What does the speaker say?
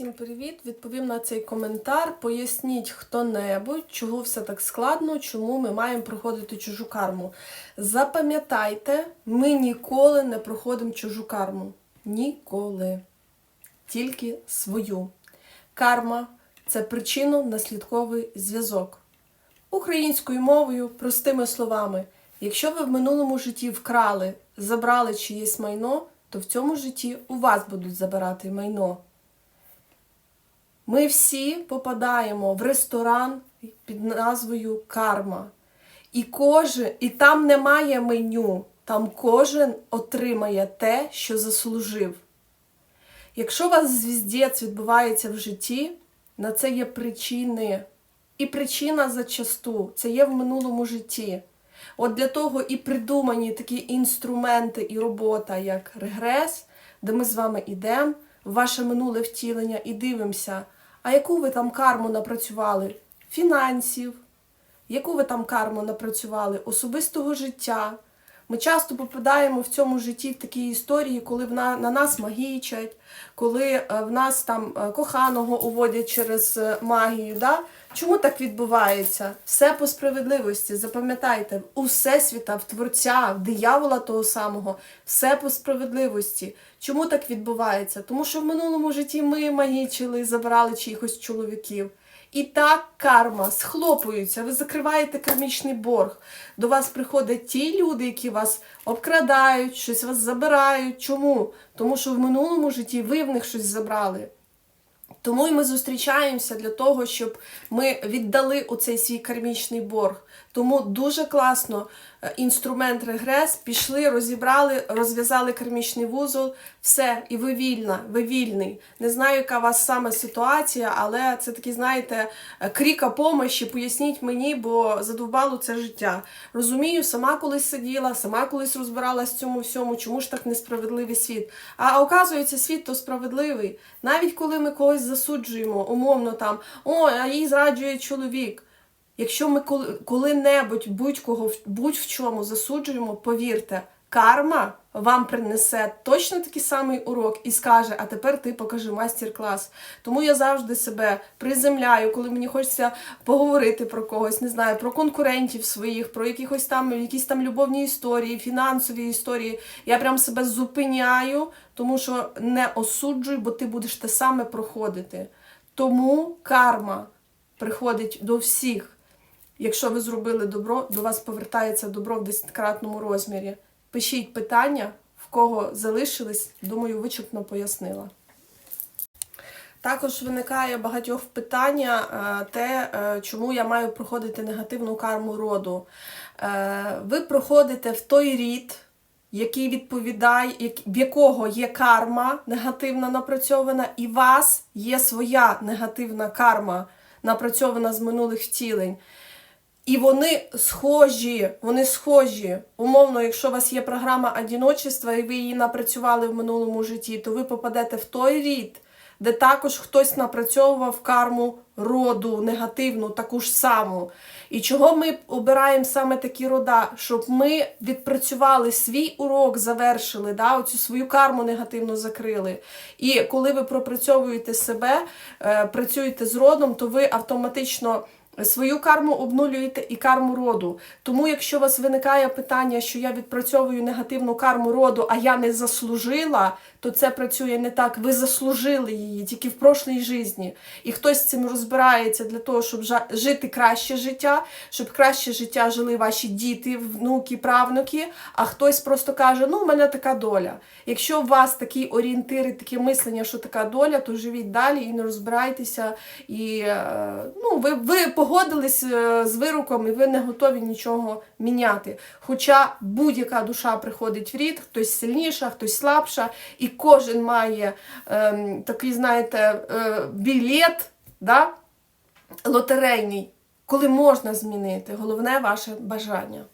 Всім привіт! Відповім на цей коментар. Поясніть хто-небудь, чого все так складно, чому ми маємо проходити чужу карму. Запам'ятайте, ми ніколи не проходимо чужу карму. Ніколи. Тільки свою. Карма це причинно-наслідковий зв'язок. Українською мовою, простими словами, якщо ви в минулому житті вкрали, забрали чиєсь майно, то в цьому житті у вас будуть забирати майно. Ми всі попадаємо в ресторан під назвою Карма. І, кожен, і там немає меню, там кожен отримає те, що заслужив. Якщо у вас звіздець відбувається в житті, на це є причини. І причина зачасту це є в минулому житті. От для того і придумані такі інструменти і робота, як регрес, де ми з вами йдемо в ваше минуле втілення і дивимося, а яку ви там карму напрацювали? Фінансів, яку ви там карму напрацювали? Особистого життя. Ми часто попадаємо в цьому житті в такі історії, коли на, на нас магічать, коли е, в нас там е, коханого уводять через е, магію. Да? Чому так відбувається? Все по справедливості. Запам'ятайте, у Всесвіта, в Творця, в диявола того самого, все по справедливості. Чому так відбувається? Тому що в минулому житті ми магічили, забрали чиїхось чоловіків. І так карма схлопується, ви закриваєте кармічний борг. До вас приходять ті люди, які вас обкрадають, щось вас забирають. Чому? Тому що в минулому житті ви в них щось забрали. Тому і ми зустрічаємося для того, щоб ми віддали оцей свій кармічний борг. Тому дуже класно інструмент регрес, пішли, розібрали, розв'язали кармічний вузол, все, і ви вільна, ви вільний. Не знаю, яка у вас саме ситуація, але це такий, знаєте, е, кріка помощі, поясніть мені, бо задовбало це життя. Розумію, сама колись сиділа, сама колись розбиралась в цьому всьому, чому ж так несправедливий світ. А оказується, світ то справедливий. Навіть коли ми когось засуджуємо, умовно там, о, а їй зраджує чоловік. Якщо ми коли- коли-небудь будь-кого будь-в чому засуджуємо, повірте, карма вам принесе точно такий самий урок і скаже, а тепер ти покажи майстер-клас. Тому я завжди себе приземляю, коли мені хочеться поговорити про когось, не знаю, про конкурентів своїх, про якихось там якісь там любовні історії, фінансові історії. Я прям себе зупиняю, тому що не осуджуй, бо ти будеш те саме проходити. Тому карма приходить до всіх. Якщо ви зробили добро, до вас повертається добро в десяткратному розмірі. Пишіть питання, в кого залишились, думаю, вичерпно пояснила. Також виникає багатьох питання е, те, е, чому я маю проходити негативну карму роду. Е, Ви проходите в той рід, який відповідає, в якого є карма негативна напрацьована, і вас є своя негативна карма, напрацьована з минулих втілень. І вони схожі, вони схожі. Умовно, якщо у вас є програма одіночества і ви її напрацювали в минулому житті, то ви попадете в той рід, де також хтось напрацьовував карму роду негативну, таку ж саму. І чого ми обираємо саме такі рода? Щоб ми відпрацювали свій урок, завершили, да, оцю свою карму негативно закрили. І коли ви пропрацьовуєте себе, е, працюєте з родом, то ви автоматично. Свою карму обнулюєте і карму роду. Тому, якщо у вас виникає питання, що я відпрацьовую негативну карму роду, а я не заслужила, то це працює не так. Ви заслужили її тільки в прошлій житті. І хтось з цим розбирається для того, щоб жити краще життя, щоб краще життя жили ваші діти, внуки, правнуки. А хтось просто каже: ну, в мене така доля. Якщо у вас такі орієнтири, таке мислення, що така доля, то живіть далі і не розбирайтеся. І е, ну, ви, ви погодились е, з вироком, і ви не готові нічого міняти. Хоча будь-яка душа приходить в рід, хтось сильніша, хтось слабша, і кожен має е, такий, знаєте, е, білет да, лотерейний, коли можна змінити. Головне ваше бажання.